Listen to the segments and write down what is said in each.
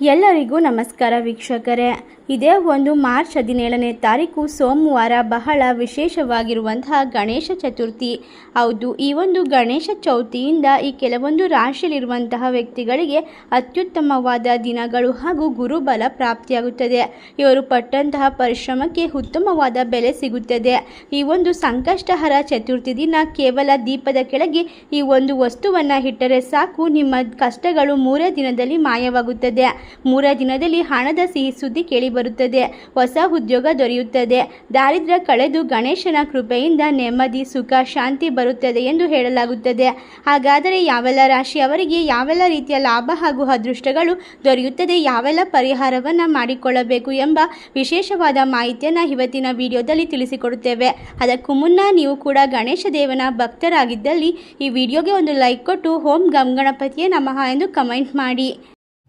ಎಲ್ಲರಿಗೂ ನಮಸ್ಕಾರ ವೀಕ್ಷಕರೇ. ಇದೇ ಒಂದು ಮಾರ್ಚ್ ಹದಿನೇಳನೇ ತಾರೀಕು ಸೋಮವಾರ ಬಹಳ ವಿಶೇಷವಾಗಿರುವಂತಹ ಗಣೇಶ ಚತುರ್ಥಿ. ಹೌದು, ಈ ಒಂದು ಗಣೇಶ ಚೌತಿಯಿಂದ ಈ ಕೆಲವೊಂದು ರಾಶಿಯಲ್ಲಿರುವಂತಹ ವ್ಯಕ್ತಿಗಳಿಗೆ ಅತ್ಯುತ್ತಮವಾದ ದಿನಗಳು ಹಾಗೂ ಗುರುಬಲ ಪ್ರಾಪ್ತಿಯಾಗುತ್ತದೆ. ಇವರು ಪಟ್ಟಂತಹ ಪರಿಶ್ರಮಕ್ಕೆ ಉತ್ತಮವಾದ ಬೆಲೆ ಸಿಗುತ್ತದೆ. ಈ ಒಂದು ಸಂಕಷ್ಟಹರ ಚತುರ್ಥಿ ದಿನ ಕೇವಲ ದೀಪದ ಕೆಳಗೆ ಈ ಒಂದು ವಸ್ತುವನ್ನು ಇಟ್ಟರೆ ಸಾಕು. ನಿಮ್ಮ ಕಷ್ಟಗಳು ಮೂರೇ ದಿನದಲ್ಲಿ ಮಾಯವಾಗುತ್ತದೆ. ಮೂರೇ ದಿನದಲ್ಲಿ ಹಣದ ಸಿಹಿ ಸುದ್ದಿ ಕೇಳಿಬರುತ್ತದೆ. ಹೊಸ ಉದ್ಯೋಗ ದೊರೆಯುತ್ತದೆ. ದಾರಿದ್ರ್ಯ ಕಳೆದು ಗಣೇಶನ ಕೃಪೆಯಿಂದ ನೆಮ್ಮದಿ, ಸುಖ, ಶಾಂತಿ ಬರುತ್ತದೆ ಎಂದು ಹೇಳಲಾಗುತ್ತದೆ. ಹಾಗಾದರೆ ಯಾವೆಲ್ಲ ರಾಶಿಯವರಿಗೆ ಯಾವೆಲ್ಲ ರೀತಿಯ ಲಾಭ ಹಾಗೂ ಅದೃಷ್ಟಗಳು ದೊರೆಯುತ್ತದೆ, ಯಾವೆಲ್ಲ ಪರಿಹಾರವನ್ನು ಮಾಡಿಕೊಳ್ಳಬೇಕು ಎಂಬ ವಿಶೇಷವಾದ ಮಾಹಿತಿಯನ್ನು ಇವತ್ತಿನ ವಿಡಿಯೋದಲ್ಲಿ ತಿಳಿಸಿಕೊಡುತ್ತೇವೆ. ಅದಕ್ಕೂ ಮುನ್ನ ನೀವು ಕೂಡ ಗಣೇಶ ದೇವನ ಭಕ್ತರಾಗಿದ್ದಲ್ಲಿ ಈ ವಿಡಿಯೋಗೆ ಒಂದು ಲೈಕ್ ಕೊಟ್ಟು ಓಂ ಗಂ ಗಣಪತಿಯೇ ನಮಃ ಎಂದು ಕಮೆಂಟ್ ಮಾಡಿ.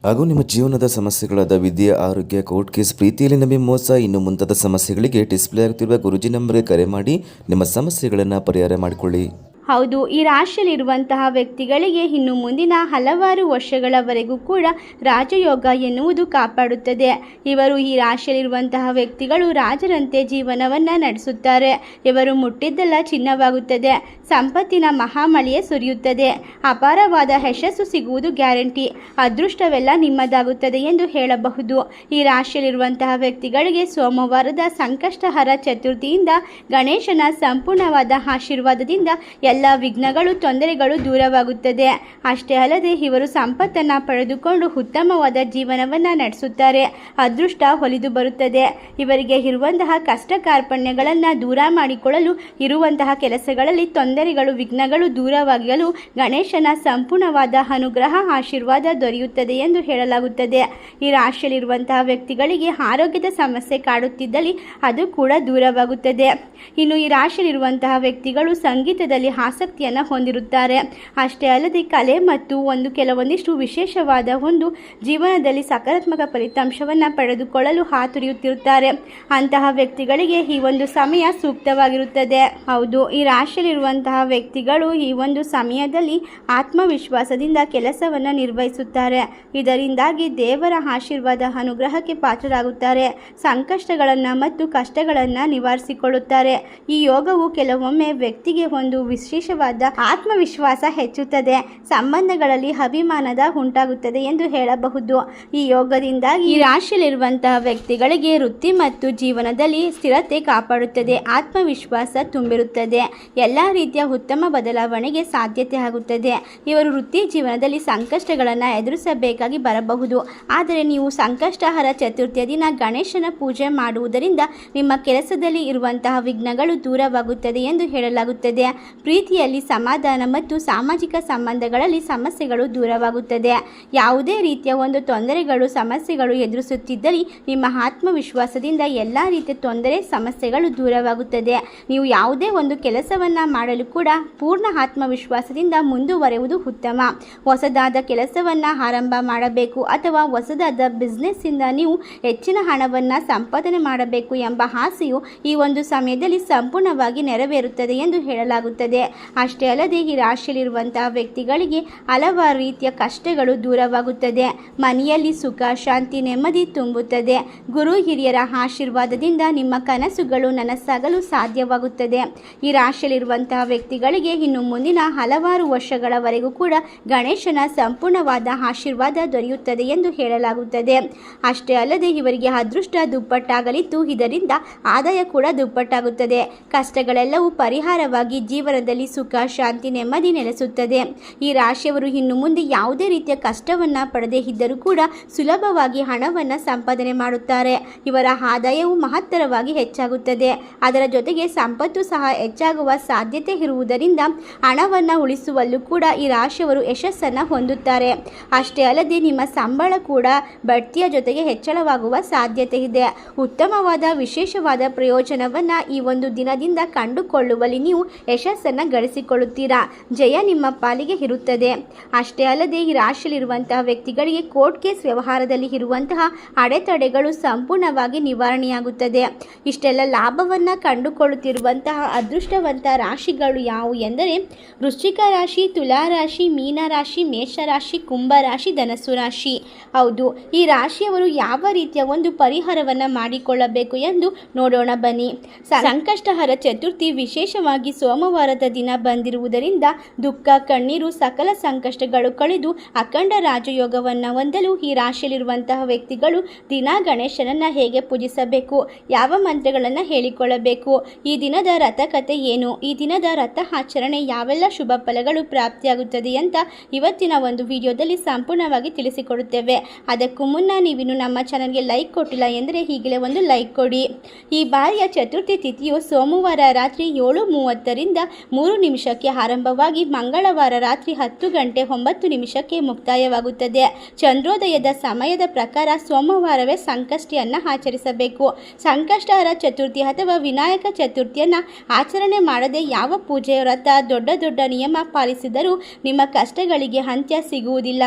ಹಾಗೂ ನಿಮ್ಮ ಜೀವನದ ಸಮಸ್ಯೆಗಳಾದ ವಿದ್ಯೆ, ಆರೋಗ್ಯ, ಕೋರ್ಟ್ ಕೇಸ್ ಪ್ರೀತಿಯಲ್ಲಿ ನಂಬಿ ಮೋಸ, ಇನ್ನು ಮುಂತಾದ ಸಮಸ್ಯೆಗಳಿಗೆ ಡಿಸ್ಪ್ಲೇ ಆಗ್ತಿರುವ ಗುರುಜಿ ನಂಬರ್ಗೆ ಕರೆ ಮಾಡಿ ನಿಮ್ಮ ಸಮಸ್ಯೆಗಳನ್ನು ಪರಿಹಾರ ಮಾಡಿಕೊಳ್ಳಿ. ಹೌದು, ಈ ರಾಶಿಯಲ್ಲಿರುವಂತಹ ವ್ಯಕ್ತಿಗಳಿಗೆ ಇನ್ನು ಮುಂದಿನ ಹಲವಾರು ವರ್ಷಗಳವರೆಗೂ ಕೂಡ ರಾಜಯೋಗ ಎನ್ನುವುದು ಕಾಪಾಡುತ್ತದೆ. ಇವರು ಈ ರಾಶಿಯಲ್ಲಿರುವಂತಹ ವ್ಯಕ್ತಿಗಳು ರಾಜರಂತೆ ಜೀವನವನ್ನು ನಡೆಸುತ್ತಾರೆ. ಇವರು ಮುಟ್ಟಿದ್ದೆಲ್ಲ ಚಿನ್ನವಾಗುತ್ತದೆ. ಸಂಪತ್ತಿನ ಮಹಾಮಳೆಯೇ ಸುರಿಯುತ್ತದೆ. ಅಪಾರವಾದ ಯಶಸ್ಸು ಸಿಗುವುದು ಗ್ಯಾರಂಟಿ. ಅದೃಷ್ಟವೆಲ್ಲ ನಿಮ್ಮದಾಗುತ್ತದೆ ಎಂದು ಹೇಳಬಹುದು. ಈ ರಾಶಿಯಲ್ಲಿರುವಂತಹ ವ್ಯಕ್ತಿಗಳಿಗೆ ಸೋಮವಾರದ ಸಂಕಷ್ಟಹರ ಚತುರ್ಥಿಯಿಂದ ಗಣೇಶನ ಸಂಪೂರ್ಣವಾದ ಆಶೀರ್ವಾದದಿಂದ ಎಲ್ಲ ವಿಘ್ನಗಳು, ತೊಂದರೆಗಳು ದೂರವಾಗುತ್ತದೆ. ಅಷ್ಟೇ ಅಲ್ಲದೆ ಇವರು ಸಂಪತ್ತನ್ನು ಪಡೆದುಕೊಂಡು ಉತ್ತಮವಾದ ಜೀವನವನ್ನು ನಡೆಸುತ್ತಾರೆ. ಅದೃಷ್ಟ ಹೊಲಿದು ಬರುತ್ತದೆ. ಇವರಿಗೆ ಇರುವಂತಹ ಕಷ್ಟ ಕಾರ್ಪಣ್ಯಗಳನ್ನು ದೂರ ಮಾಡಿಕೊಳ್ಳಲು, ಇರುವಂತಹ ಕೆಲಸಗಳಲ್ಲಿ ತೊಂದರೆಗಳು, ವಿಘ್ನಗಳು ದೂರವಾಗಲು ಗಣೇಶನ ಸಂಪೂರ್ಣವಾದ ಅನುಗ್ರಹ, ಆಶೀರ್ವಾದ ದೊರೆಯುತ್ತದೆ ಎಂದು ಹೇಳಲಾಗುತ್ತದೆ. ಈ ರಾಶಿಯಲ್ಲಿರುವಂತಹ ವ್ಯಕ್ತಿಗಳಿಗೆ ಆರೋಗ್ಯದ ಸಮಸ್ಯೆ ಕಾಡುತ್ತಿದ್ದಲ್ಲಿ ಅದು ಕೂಡ ದೂರವಾಗುತ್ತದೆ. ಇನ್ನು ಈ ರಾಶಿಯಲ್ಲಿರುವಂತಹ ವ್ಯಕ್ತಿಗಳು ಸಂಗೀತದಲ್ಲಿ ಆಸಕ್ತಿಯನ್ನು ಹೊಂದಿರುತ್ತಾರೆ. ಅಷ್ಟೇ ಅಲ್ಲದೆ ಕಲೆ ಮತ್ತು ಒಂದು ಕೆಲವೊಂದಿಷ್ಟು ವಿಶೇಷವಾದ ಒಂದು ಜೀವನದಲ್ಲಿ ಸಕಾರಾತ್ಮಕ ಫಲಿತಾಂಶವನ್ನು ಪಡೆದುಕೊಳ್ಳಲು ಹಾತೊರಿಯುತ್ತಿರುತ್ತಾರೆ. ಅಂತಹ ವ್ಯಕ್ತಿಗಳಿಗೆ ಈ ಒಂದು ಸಮಯ ಸೂಕ್ತವಾಗಿರುತ್ತದೆ. ಹೌದು, ಈ ರಾಶಿಯಲ್ಲಿರುವಂತಹ ವ್ಯಕ್ತಿಗಳು ಈ ಒಂದು ಸಮಯದಲ್ಲಿ ಆತ್ಮವಿಶ್ವಾಸದಿಂದ ಕೆಲಸವನ್ನು ನಿರ್ವಹಿಸುತ್ತಾರೆ. ಇದರಿಂದಾಗಿ ದೇವರ ಆಶೀರ್ವಾದ ಅನುಗ್ರಹಕ್ಕೆ ಪಾತ್ರರಾಗುತ್ತಾರೆ. ಸಂಕಷ್ಟಗಳನ್ನು ಮತ್ತು ಕಷ್ಟಗಳನ್ನು ನಿವಾರಿಸಿಕೊಳ್ಳುತ್ತಾರೆ. ಈ ಯೋಗವು ಕೆಲವೊಮ್ಮೆ ವ್ಯಕ್ತಿಗೆ ಒಂದು ವಿಶೇಷವಾದ ಆತ್ಮವಿಶ್ವಾಸ ಹೆಚ್ಚುತ್ತದೆ. ಸಂಬಂಧಗಳಲ್ಲಿ ಅಭಿಮಾನದ ಉಂಟಾಗುತ್ತದೆ ಎಂದು ಹೇಳಬಹುದು. ಈ ಯೋಗದಿಂದಾಗಿ ಈ ರಾಶಿಯಲ್ಲಿರುವಂತಹ ವ್ಯಕ್ತಿಗಳಿಗೆ ವೃತ್ತಿ ಮತ್ತು ಜೀವನದಲ್ಲಿ ಸ್ಥಿರತೆ ಕಾಪಾಡುತ್ತದೆ. ಆತ್ಮವಿಶ್ವಾಸ ತುಂಬಿರುತ್ತದೆ. ಎಲ್ಲ ರೀತಿಯ ಉತ್ತಮ ಬದಲಾವಣೆಗೆ ಸಾಧ್ಯತೆ ಆಗುತ್ತದೆ. ಇವರು ವೃತ್ತಿ ಜೀವನದಲ್ಲಿ ಸಂಕಷ್ಟಗಳನ್ನು ಎದುರಿಸಬೇಕಾಗಿ ಬರಬಹುದು. ಆದರೆ ನೀವು ಸಂಕಷ್ಟಹರ ಚತುರ್ಥಿಯ ದಿನ ಗಣೇಶನ ಪೂಜೆ ಮಾಡುವುದರಿಂದ ನಿಮ್ಮ ಕೆಲಸದಲ್ಲಿ ಇರುವಂತಹ ವಿಘ್ನಗಳು ದೂರವಾಗುತ್ತದೆ ಎಂದು ಹೇಳಲಾಗುತ್ತದೆ. ಪ್ರೀತಿಯಲ್ಲಿ ಸಮಾಧಾನ ಮತ್ತು ಸಾಮಾಜಿಕ ಸಂಬಂಧಗಳಲ್ಲಿ ಸಮಸ್ಯೆಗಳು ದೂರವಾಗುತ್ತದೆ. ಯಾವುದೇ ರೀತಿಯ ಒಂದು ತೊಂದರೆಗಳು, ಸಮಸ್ಯೆಗಳು ಎದುರಿಸುತ್ತಿದ್ದಲ್ಲಿ ನಿಮ್ಮ ಆತ್ಮವಿಶ್ವಾಸದಿಂದ ಎಲ್ಲ ರೀತಿಯ ತೊಂದರೆ, ಸಮಸ್ಯೆಗಳು ದೂರವಾಗುತ್ತದೆ. ನೀವು ಯಾವುದೇ ಒಂದು ಕೆಲಸವನ್ನು ಮಾಡಲು ಕೂಡ ಪೂರ್ಣ ಆತ್ಮವಿಶ್ವಾಸದಿಂದ ಮುಂದುವರೆಯುವುದು ಉತ್ತಮ. ಹೊಸದಾದ ಕೆಲಸವನ್ನು ಆರಂಭ ಮಾಡಬೇಕು ಅಥವಾ ಹೊಸದಾದ ಬಿಸ್ನೆಸ್ಸಿಂದ ನೀವು ಹೆಚ್ಚಿನ ಹಣವನ್ನು ಸಂಪಾದನೆ ಮಾಡಬೇಕು ಎಂಬ ಆಸೆಯು ಈ ಒಂದು ಸಮಯದಲ್ಲಿ ಸಂಪೂರ್ಣವಾಗಿ ನೆರವೇರುತ್ತದೆ ಎಂದು ಹೇಳಲಾಗುತ್ತದೆ. ಅಷ್ಟೇ ಅಲ್ಲದೆ ಈ ರಾಶಿಯಲ್ಲಿರುವಂತಹ ವ್ಯಕ್ತಿಗಳಿಗೆ ಹಲವಾರು ರೀತಿಯ ಕಷ್ಟಗಳು ದೂರವಾಗುತ್ತದೆ. ಮನೆಯಲ್ಲಿ ಸುಖ, ಶಾಂತಿ, ನೆಮ್ಮದಿ ತುಂಬುತ್ತದೆ. ಗುರು ಹಿರಿಯರ ಆಶೀರ್ವಾದದಿಂದ ನಿಮ್ಮ ಕನಸುಗಳು ನನಸಾಗಲು ಸಾಧ್ಯವಾಗುತ್ತದೆ. ಈ ರಾಶಿಯಲ್ಲಿರುವಂತಹ ವ್ಯಕ್ತಿಗಳಿಗೆ ಇನ್ನು ಮುಂದಿನ ಹಲವಾರು ವರ್ಷಗಳವರೆಗೂ ಕೂಡ ಗಣೇಶನ ಸಂಪೂರ್ಣವಾದ ಆಶೀರ್ವಾದ ದೊರೆಯುತ್ತದೆ ಎಂದು ಹೇಳಲಾಗುತ್ತದೆ. ಅಷ್ಟೇ ಅಲ್ಲದೆ ಇವರಿಗೆ ಅದೃಷ್ಟ ದುಪ್ಪಟ್ಟಾಗಲಿದ್ದು ಇದರಿಂದ ಆದಾಯ ಕೂಡ ದುಪ್ಪಟ್ಟಾಗುತ್ತದೆ. ಕಷ್ಟಗಳೆಲ್ಲವೂ ಪರಿಹಾರವಾಗಿ ಜೀವನದಲ್ಲಿ ಸುಖ, ಶಾಂತಿ, ನೆಮ್ಮದಿ ನೆಲೆಸುತ್ತದೆ. ಈ ರಾಶಿಯವರು ಇನ್ನು ಮುಂದೆ ಯಾವುದೇ ರೀತಿಯ ಕಷ್ಟವನ್ನು ಪಡೆದೇ ಇದ್ದರೂ ಕೂಡ ಸುಲಭವಾಗಿ ಹಣವನ್ನು ಸಂಪಾದನೆ ಮಾಡುತ್ತಾರೆ. ಇವರ ಆದಾಯವು ಮಹತ್ತರವಾಗಿ ಹೆಚ್ಚಾಗುತ್ತದೆ. ಅದರ ಜೊತೆಗೆ ಸಂಪತ್ತು ಸಹ ಹೆಚ್ಚಾಗುವ ಸಾಧ್ಯತೆ ಇರುವುದರಿಂದ ಹಣವನ್ನು ಉಳಿಸುವಲ್ಲೂ ಕೂಡ ಈ ರಾಶಿಯವರು ಯಶಸ್ಸನ್ನು ಹೊಂದುತ್ತಾರೆ. ಅಷ್ಟೇ ಅಲ್ಲದೆ ನಿಮ್ಮ ಸಂಬಳ ಕೂಡ ಬಡ್ತಿಯ ಜೊತೆಗೆ ಹೆಚ್ಚಳವಾಗುವ ಸಾಧ್ಯತೆ ಇದೆ. ಉತ್ತಮವಾದ, ವಿಶೇಷವಾದ ಪ್ರಯೋಜನವನ್ನು ಈ ಒಂದು ದಿನದಿಂದ ಕಂಡುಕೊಳ್ಳುವಲ್ಲಿ ನೀವು ಯಶಸ್ಸನ್ನು ಗಳಿಸಿಕೊಳ್ಳುತ್ತೀರಾ? ಜಯ ನಿಮ್ಮ ಪಾಲಿಗೆ ಇರುತ್ತದೆ. ಅಷ್ಟೇ ಅಲ್ಲದೆ ಈ ರಾಶಿಯಲ್ಲಿರುವಂತಹ ವ್ಯಕ್ತಿಗಳಿಗೆ ಕೋರ್ಟ್ ಕೇಸ್ ವ್ಯವಹಾರದಲ್ಲಿ ಇರುವಂತಹ ಅಡೆತಡೆಗಳು ಸಂಪೂರ್ಣವಾಗಿ ನಿವಾರಣೆಯಾಗುತ್ತದೆ. ಇಷ್ಟೆಲ್ಲ ಲಾಭವನ್ನು ಕಂಡುಕೊಳ್ಳುತ್ತಿರುವಂತಹ ಅದೃಷ್ಟವಂತ ರಾಶಿಗಳು ರಾಶಿಗಳು ಯಾವುವು ಎಂದರೆ ವೃಶ್ಚಿಕ ರಾಶಿ, ತುಲಾ ರಾಶಿ, ಮೀನ ರಾಶಿ ಮೇಷರಾಶಿ ಕುಂಭ ರಾಶಿ, ಧನಸ್ಸು ರಾಶಿ. ಹೌದು, ಈ ರಾಶಿಯವರು ಯಾವ ರೀತಿಯ ಒಂದು ಪರಿಹಾರವನ್ನು ಮಾಡಿಕೊಳ್ಳಬೇಕು ಎಂದು ನೋಡೋಣ ಬನ್ನಿ. ಸಂಕಷ್ಟಹರ ಚತುರ್ಥಿ ವಿಶೇಷವಾಗಿ ಸೋಮವಾರದ ದಿನ ಬಂದಿರುವುದರಿಂದ ದುಃಖ, ಕಣ್ಣೀರು, ಸಕಲ ಸಂಕಷ್ಟಗಳು ಕಳೆದು ಅಖಂಡ ರಾಜಯೋಗವನ್ನು ಹೊಂದಲು ಈ ರಾಶಿಯಲ್ಲಿರುವಂತಹ ವ್ಯಕ್ತಿಗಳು ದಿನ ಗಣೇಶನನ್ನ ಹೇಗೆ ಪೂಜಿಸಬೇಕು, ಯಾವ ಮಂತ್ರಗಳನ್ನು ಹೇಳಿಕೊಳ್ಳಬೇಕು, ಈ ದಿನದ ರಥಕತೆ ಏನು, ಈ ದಿನದ ರಥ ಆಚರಣೆ ಯಾವೆಲ್ಲ ಶುಭ ಫಲಗಳು ಪ್ರಾಪ್ತಿಯಾಗುತ್ತದೆ ಅಂತ ಇವತ್ತಿನ ಒಂದು ವಿಡಿಯೋದಲ್ಲಿ ಸಂಪೂರ್ಣವಾಗಿ ತಿಳಿಸಿಕೊಡುತ್ತೇವೆ. ಅದಕ್ಕೂ ಮುನ್ನ ನೀವಿನ್ನು ನಮ್ಮ ಚಾನಲ್ಗೆ ಲೈಕ್ ಕೊಟ್ಟಿಲ್ಲ ಎಂದರೆ ಈಗಲೇ ಒಂದು ಲೈಕ್ ಕೊಡಿ. ಈ ಬಾರಿಯ ಚತುರ್ಥಿ ತಿಥಿಯು ಸೋಮವಾರ ರಾತ್ರಿ ಏಳು ಮೂವತ್ತರಿಂದ ಮೂರು ನಿಮಿಷಕ್ಕೆ ಆರಂಭವಾಗಿ ಮಂಗಳವಾರ ರಾತ್ರಿ ಹತ್ತು ಗಂಟೆ ಒಂಬತ್ತು ನಿಮಿಷಕ್ಕೆ ಮುಕ್ತಾಯವಾಗುತ್ತದೆ. ಚಂದ್ರೋದಯದ ಸಮಯದ ಪ್ರಕಾರ ಸೋಮವಾರವೇ ಸಂಕಷ್ಟಿಯನ್ನು ಆಚರಿಸಬೇಕು. ಸಂಕಷ್ಟಹರ ಚತುರ್ಥಿ ಅಥವಾ ವಿನಾಯಕ ಚತುರ್ಥಿಯನ್ನು ಆಚರಣೆ ಮಾಡದೆ ಯಾವ ಪೂಜೆ ವ್ರತ, ದೊಡ್ಡ ದೊಡ್ಡ ನಿಯಮ ಪಾಲಿಸಿದರೂ ನಿಮ್ಮ ಕಷ್ಟಗಳಿಗೆ ಅಂತ್ಯ ಸಿಗುವುದಿಲ್ಲ.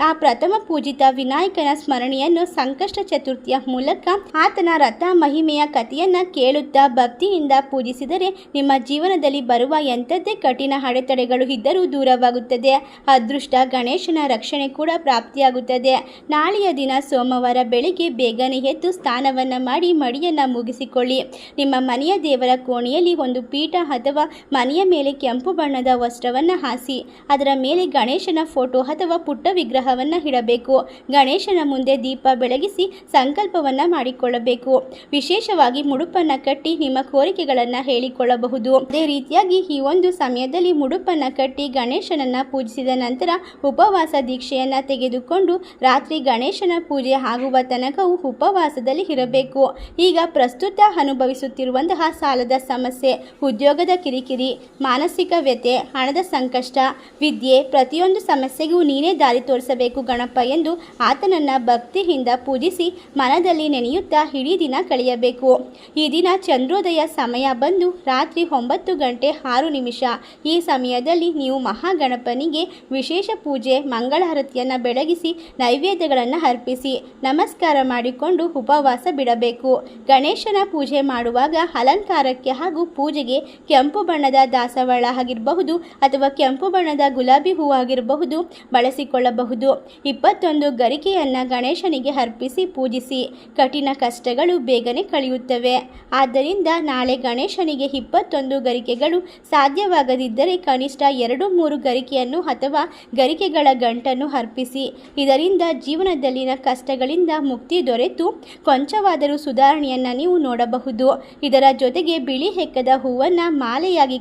ಆ ಪ್ರಥಮ ಪೂಜಿತ ವಿನಾಯಕನ ಸ್ಮರಣೆಯನ್ನು ಸಂಕಷ್ಟ ಚತುರ್ಥಿಯ ಮೂಲಕ ಆತನ ರಥ ಮಹಿಮೆಯ ಕಥೆಯನ್ನು ಕೇಳುತ್ತಾ ಭಕ್ತಿಯಿಂದ ಪೂಜಿಸಿದರೆ ನಿಮ್ಮ ಜೀವನದಲ್ಲಿ ಬರುವ ಎಂಥದ್ದೇ ಕಠಿಣ ಅಡೆತಡೆಗಳು ಇದ್ದರೂ ದೂರವಾಗುತ್ತದೆ. ಅದೃಷ್ಟ ಗಣೇಶನ ರಕ್ಷಣೆ ಕೂಡ ಪ್ರಾಪ್ತಿಯಾಗುತ್ತದೆ. ನಾಳೆಯ ದಿನ ಸೋಮವಾರ ಬೆಳಿಗ್ಗೆ ಬೇಗನೆ ಎದ್ದು ಸ್ನಾನವನ್ನು ಮಾಡಿ ಮಡಿಯನ್ನು ಮುಗಿಸಿಕೊಳ್ಳಿ. ನಿಮ್ಮ ಮನೆಯ ದೇವರ ಕೋಣೆಯಲ್ಲಿ ಒಂದು ಪೀಠ ಅಥವಾ ಮನೆಯ ಮೇಲೆ ಕೆಂಪು ಬಣ್ಣದ ವಸ್ತ್ರವನ್ನು ಹಾಸಿ, ಅದರ ಮೇಲೆ ಗಣೇಶನ ಫೋಟೋ ಅಥವಾ ಪುಟ್ಟ ವಿಗ್ರಹವನ್ನು ಇಡಬೇಕು. ಗಣೇಶನ ಮುಂದೆ ದೀಪ ಬೆಳಗಿಸಿ ಸಂಕಲ್ಪವನ್ನು ಮಾಡಿಕೊಳ್ಳಬೇಕು. ವಿಶೇಷವಾಗಿ ಮುಡುಪನ್ನು ಕಟ್ಟಿ ನಿಮ್ಮ ಕೋರಿಕೆಗಳನ್ನು ಹೇಳಿಕೊಳ್ಳಬಹುದು. ಅದೇ ರೀತಿಯಾಗಿ ಈ ಒಂದು ಸಮಯದಲ್ಲಿ ಮುಡುಪನ್ನು ಕಟ್ಟಿ ಗಣೇಶನನ್ನ ಪೂಜಿಸಿದ ನಂತರ ಉಪವಾಸ ದೀಕ್ಷೆಯನ್ನು ತೆಗೆದುಕೊಂಡು ರಾತ್ರಿ ಗಣೇಶನ ಪೂಜೆ ಆಗುವ ತನಕವು ಉಪವಾಸದಲ್ಲಿ ಇರಬೇಕು. ಈಗ ಪ್ರಸ್ತುತ ಅನುಭವಿಸುತ್ತಿರುವಂತಹ ಸಾಲದ ಸಮಸ್ಯೆ, ಉದ್ಯೋಗದ ಕಿರಿಕಿರಿ ಮಾನಸಿಕ ವ್ಯತೆ ಹಣದ ಸಂಕಷ್ಟ, ವಿದ್ಯೆ, ಪ್ರತಿಯೊಂದು ಸಮಸ್ಯೆಗೂ ನೀನೇ ದಾರಿ ತೋರಿಸಬೇಕು ಗಣಪ ಎಂದು ಆತನನ್ನ ಭಕ್ತಿಯಿಂದ ಪೂಜಿಸಿ ಮನದಲ್ಲಿ ನೆನೆಯುತ್ತಾ ಇಡೀ ದಿನ ಕಳೆಯಬೇಕು. ಈ ದಿನ ಚಂದ್ರೋದಯ ಸಮಯ ಬಂದು ರಾತ್ರಿ ಒಂಬತ್ತು ಗಂಟೆ ಆರು ನಿಮಿಷ. ಈ ಸಮಯದಲ್ಲಿ ನೀವು ಮಹಾಗಣಪನಿಗೆ ವಿಶೇಷ ಪೂಜೆ ಮಂಗಳಾರತಿಯನ್ನು ಬೆಳಗಿಸಿ ನೈವೇದ್ಯಗಳನ್ನು ಅರ್ಪಿಸಿ ನಮಸ್ಕಾರ ಮಾಡಿಕೊಂಡು ಉಪವಾಸ ಬಿಡಬೇಕು. ಗಣೇಶನ ಪೂಜೆ ಮಾಡುವಾಗ ಅಲಂಕಾರಕ್ಕೆ ಹಾಗೂ ಪೂಜೆಗೆ ಕೆಂಪು ಬಣ್ಣದ ದಾಸವಾಳ ಆಗಿರಬಹುದು ಅಥವಾ ಕೆಂಪು ಬಣ್ಣದ ಗುಲಾಬಿ ಹೂವು ಆಗಿರಬಹುದು, ಬಳಸಿಕೊಳ್ಳಬಹುದು. ಇಪ್ಪತ್ತೊಂದು ಗರಿಕೆಯನ್ನು ಗಣೇಶನಿಗೆ ಅರ್ಪಿಸಿ ಪೂಜಿಸಿ. ಕಠಿಣ ಕಷ್ಟಗಳು ಬೇಗನೆ ಕಳೆಯುತ್ತವೆ. ಆದ್ದರಿಂದ ನಾಳೆ ಗಣೇಶನಿಗೆ ಇಪ್ಪತ್ತೊಂದು ಗರಿಕೆಗಳು ಸಾಧ್ಯವಾಗದಿದ್ದರೆ ಕನಿಷ್ಠ ಎರಡು ಮೂರು ಗರಿಕೆಯನ್ನು ಅಥವಾ ಗರಿಕೆಗಳ ಗಂಟನ್ನು ಅರ್ಪಿಸಿ. ಇದರಿಂದ ಜೀವನದಲ್ಲಿನ ಕಷ್ಟಗಳಿಂದ ಮುಕ್ತಿ ದೊರೆತು. ಕೊಂಚವಾದರೂ ಸುಧಾರಣೆಯನ್ನು ನೀವು ನೋಡಬಹುದು. ಇದರ ಜೊತೆಗೆ ಬಿಳಿ ಹೆಕ್ಕದ ಹೂವನ್ನು ಮಾಲೆಯಾಗಿ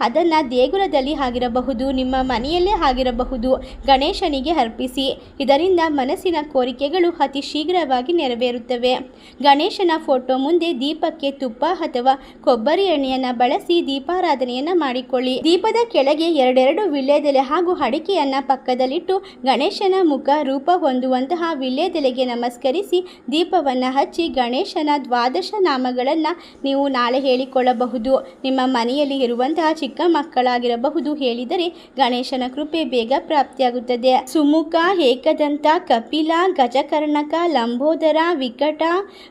ಅದನ್ನು ದೇಗುಲದಲ್ಲಿ ಆಗಿರಬಹುದು ನಿಮ್ಮ ಮನೆಯಲ್ಲೇ ಆಗಿರಬಹುದು ಗಣೇಶನಿಗೆ ಅರ್ಪಿಸಿ. ಇದರಿಂದ ಮನಸ್ಸಿನ ಕೋರಿಕೆಗಳು ಅತಿ ಶೀಘ್ರವಾಗಿ ನೆರವೇರುತ್ತವೆ. ಗಣೇಶನ ಫೋಟೋ ಮುಂದೆ ದೀಪಕ್ಕೆ ತುಪ್ಪ ಅಥವಾ ಕೊಬ್ಬರಿ ಎಣ್ಣೆಯನ್ನು ಬಳಸಿ ದೀಪಾರಾಧನೆಯನ್ನು ಮಾಡಿಕೊಳ್ಳಿ. ದೀಪದ ಕೆಳಗೆ ಎರಡೆರಡು ವಿಳ್ಯದೆಲೆ ಹಾಗೂ ಅಡಿಕೆಯನ್ನು ಪಕ್ಕದಲ್ಲಿಟ್ಟು ಗಣೇಶನ ಮುಖ ರೂಪ ಹೊಂದುವಂತಹ ವಿಳ್ಯದೆಲೆಗೆ ನಮಸ್ಕರಿಸಿ ದೀಪವನ್ನು ಹಚ್ಚಿ ಗಣೇಶನ ದ್ವಾದಶ ನಾಮಗಳನ್ನು ನೀವು ನಾಳೆ ಹೇಳಿಕೊಳ್ಳಬಹುದು. ನಿಮ್ಮ ಮನೆಯಲ್ಲಿ ಇರುವಂತಹ ಚಿಕ್ಕ ಮಕ್ಕಳಾಗಿರಬಹುದು ಹೇಳಿದರೆ ಗಣೇಶನ ಕೃಪೆ ಬೇಗ ಪ್ರಾಪ್ತಿಯಾಗುತ್ತದೆ. ಸುಮುಖ, ಏಕದಂತ, ಕಪಿಲ, ಗಜಕರ್ಣಕ, ಲಂಬೋದರ, ವಿಕಟ,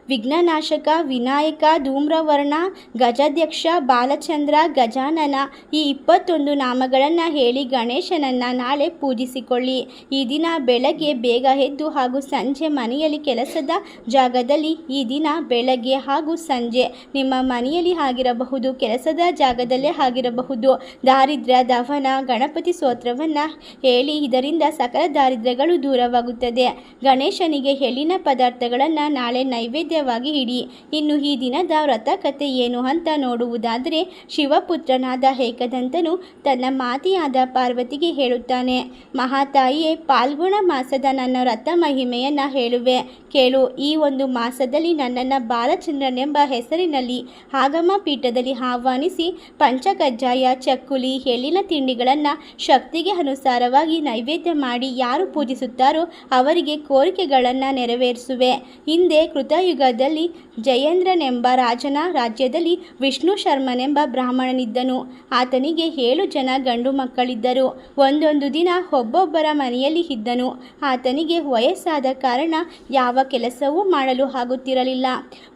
ವಿಘ್ನನಾಶಕ, ವಿನಾಯಕ, ಧೂಮ್ರವರ್ಣ, ಗಜಾಧ್ಯಕ್ಷ, ಬಾಲಚಂದ್ರ, ಗಜಾನನ ಈ ಇಪ್ಪತ್ತೊಂದು ನಾಮಗಳನ್ನು ಹೇಳಿ ಗಣೇಶನನ್ನ ನಾಳೆ ಪೂಜಿಸಿಕೊಳ್ಳಿ. ಈ ದಿನ ಬೆಳಗ್ಗೆ ಬೇಗ ಎದ್ದು ಹಾಗೂ ಸಂಜೆ ಮನೆಯಲ್ಲಿ ಕೆಲಸದ ಜಾಗದಲ್ಲಿ ಈ ದಿನ ಬೆಳಗ್ಗೆ ಹಾಗೂ ಸಂಜೆ ನಿಮ್ಮ ಮನೆಯಲ್ಲಿ ಆಗಿರಬಹುದು. ಕೆಲಸದ ಜಾಗದಲ್ಲೇ ಆಗಿರಬಹುದು. ದಾರಿದ್ರ್ಯ, ದವನ, ಗಣಪತಿ ಸ್ತೋತ್ರವನ್ನು ಹೇಳಿ ಇದರಿಂದ ಸಕಲ ದಾರಿದ್ರ್ಯಗಳು ದೂರವಾಗುತ್ತದೆ. ಗಣೇಶನಿಗೆ ಎಳ್ಳಿನ ಪದಾರ್ಥಗಳನ್ನು ನಾಳೆ ನೈವೇದ್ಯವಾಗಿ ಇಡಿ. ಇನ್ನು ಈ ದಿನದ ವ್ರತಕಥೆ ಏನು ಅಂತ ನೋಡುವುದಾದರೆ ಶಿವಪುತ್ರನಾದ ಏಕದಂತನು ತನ್ನ ಮಾತೆಯಾದ ಪಾರ್ವತಿಗೆ ಹೇಳುತ್ತಾನೆ, ಮಹಾತಾಯಿಯೇ, ಪಾಲ್ಗುಣ ಮಾಸದ ನನ್ನ ವ್ರತ ಮಹಿಮೆಯನ್ನು ಹೇಳುವೆ. ಕೇಳು, ಈ ಒಂದು ಮಾಸದಲ್ಲಿ ನನ್ನನ್ನು ಬಾಲಚಂದ್ರನೆಂಬ ಹೆಸರಿನಲ್ಲಿ ಆಗಮ ಪೀಠದಲ್ಲಿ ಆಹ್ವಾನಿಸಿ ಪಂಚಕಜ್ಜಾಯ ಚಕ್ಕುಲಿ, ಎಳ್ಳಿನ ತಿಂಡಿಗಳನ್ನು ಶಕ್ತಿಗೆ ಅನುಸಾರವಾಗಿ ನೈವೇದ್ಯ ಮಾಡಿ ಯಾರು ಪೂಜಿಸುತ್ತಾರೋ ಅವರಿಗೆ ಕೋರಿಕೆಗಳನ್ನು ನೆರವೇರಿಸುವೆ. ಹಿಂದೆ ಕೃತಯುಗದಲ್ಲಿ ಜಯೇಂದ್ರನೆಂಬ ರಾಜನ ರಾಜ್ಯದಲ್ಲಿ ವಿಷ್ಣು ಶರ್ಮನೆಂಬ ಬ್ರಾಹ್ಮಣನಿದ್ದನು. ಆತನಿಗೆ ಏಳು ಜನ ಗಂಡು ಮಕ್ಕಳಿದ್ದರು. ಒಂದೊಂದು ದಿನ ಒಬ್ಬೊಬ್ಬರ ಮನೆಯಲ್ಲಿ ಇದ್ದನು. ಆತನಿಗೆ ವಯಸ್ಸಾದ ಕಾರಣ ಯಾವ ಕೆಲಸವೂ ಮಾಡಲು ಆಗುತ್ತಿರಲಿಲ್ಲ.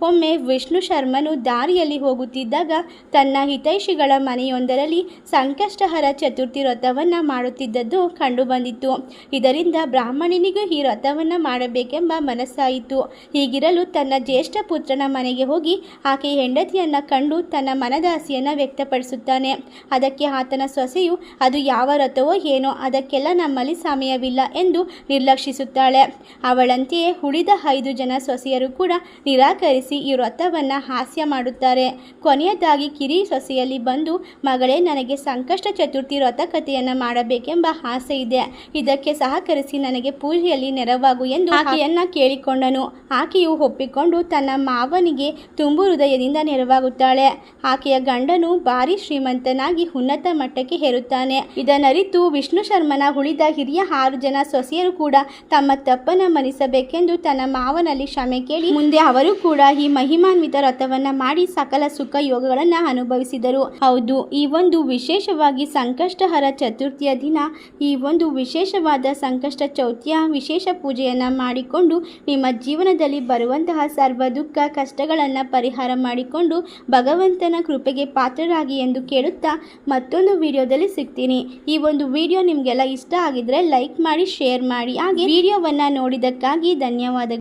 ಒಮ್ಮೆ ವಿಷ್ಣು ಶರ್ಮನು ದಾರಿಯಲ್ಲಿ ಹೋಗುತ್ತಿದ್ದಾಗ ತನ್ನ ಹಿತೈಷಿಗಳ ವ್ಯಕ್ತಿಗಳ ಮನೆಯೊಂದರಲ್ಲಿ ಸಂಕಷ್ಟಹರ ಚತುರ್ಥಿ ವ್ರತವನ್ನು ಮಾಡುತ್ತಿದ್ದದ್ದು ಕಂಡುಬಂದಿತ್ತು. ಇದರಿಂದ ಬ್ರಾಹ್ಮಣನಿಗೂ ಈ ವ್ರತವನ್ನು ಮಾಡಬೇಕೆಂಬ ಮನಸ್ಸಾಯಿತು. ಹೀಗಿರಲು ತನ್ನ ಜ್ಯೇಷ್ಠ ಪುತ್ರನ ಮನೆಗೆ ಹೋಗಿ ಆಕೆ ಹೆಂಡತಿಯನ್ನು ಕಂಡು ತನ್ನ ಮನದಾಸೆಯನ್ನು ವ್ಯಕ್ತಪಡಿಸುತ್ತಾನೆ. ಅದಕ್ಕೆ ಆತನ ಸೊಸೆಯು, ಅದು ಯಾವ ವ್ರತವೋ ಏನೋ, ಅದಕ್ಕೆಲ್ಲ ನಮ್ಮಲ್ಲಿ ಸಮಯವಿಲ್ಲ ಎಂದು ನಿರ್ಲಕ್ಷಿಸುತ್ತಾಳೆ. ಅವಳಂತೆಯೇ ಉಳಿದ ಐದು ಜನ ಸೊಸೆಯರು ಕೂಡ ನಿರಾಕರಿಸಿ ಈ ವ್ರತವನ್ನು ಹಾಸ್ಯ ಮಾಡುತ್ತಾರೆ. ಕೊನೆಯದಾಗಿ ಕಿರಿ ಸೊಸೆಯಲ್ಲಿ ಬಂದು, ಮಗಳೇ, ನನಗೆ ಸಂಕಷ್ಟ ಚತುರ್ಥಿ ವ್ರತ ಕಥೆಯನ್ನು ಮಾಡಬೇಕೆಂಬ ಆಸೆ ಇದೆ. ಇದಕ್ಕೆ ಸಹಕರಿಸಿ ನನಗೆ ಪೂಜೆಯಲ್ಲಿ ನೆರವಾಗು ಎಂದು ಆಕೆಯನ್ನ ಕೇಳಿಕೊಂಡನು. ಆಕೆಯು ಒಪ್ಪಿಕೊಂಡು ತನ್ನ ಮಾವನಿಗೆ ತುಂಬು ಹೃದಯದಿಂದ ನೆರವಾಗುತ್ತಾಳೆ. ಆಕೆಯ ಗಂಡನು ಭಾರಿ ಶ್ರೀಮಂತನಾಗಿ ಉನ್ನತ ಮಟ್ಟಕ್ಕೆ ಹೇರುತ್ತಾನೆ ಇದನ್ನರಿತು ವಿಷ್ಣು ಶರ್ಮನ ಉಳಿದ ಹಿರಿಯ ಆರು ಜನ ಸೊಸೆಯರು ಕೂಡ ತಮ್ಮ ತಪ್ಪನ್ನ ಮನಿಸಬೇಕೆಂದು ತನ್ನ ಮಾವನಲ್ಲಿ ಕ್ಷಮೆ ಕೇಳಿ, ಮುಂದೆ ಅವರು ಕೂಡ ಈ ಮಹಿಮಾನ್ವಿತ ರಥವನ್ನ ಮಾಡಿ ಸಕಲ ಸುಖ ಯೋಗಗಳನ್ನ ಅನುಭವಿಸಿದರು. ಹೌದು, ಈ ಒಂದು ವಿಶೇಷವಾಗಿ ಸಂಕಷ್ಟಹರ ಚತುರ್ಥಿಯ ದಿನ, ಈ ಒಂದು ವಿಶೇಷವಾದ ಸಂಕಷ್ಟ ಚೌತಿಯ ವಿಶೇಷ ಪೂಜೆಯನ್ನು ಮಾಡಿಕೊಂಡು ನಿಮ್ಮ ಜೀವನದಲ್ಲಿ ಬರುವಂತಹ ಸರ್ವ ದುಃಖ ಕಷ್ಟಗಳನ್ನು ಪರಿಹಾರ ಮಾಡಿಕೊಂಡು ಭಗವಂತನ ಕೃಪೆಗೆ ಪಾತ್ರರಾಗಿ ಎಂದು ಕೇಳುತ್ತಾ ಮತ್ತೊಂದು ವಿಡಿಯೋದಲ್ಲಿ ಸಿಗ್ತೀನಿ. ಈ ಒಂದು ವಿಡಿಯೋ ನಿಮಗೆಲ್ಲ ಇಷ್ಟ ಆಗಿದ್ರೆ ಲೈಕ್ ಮಾಡಿ, ಶೇರ್ ಮಾಡಿ. ಹಾಗೆ ವಿಡಿಯೋವನ್ನು ನೋಡಿದ್ದಕ್ಕಾಗಿ ಧನ್ಯವಾದಗಳು.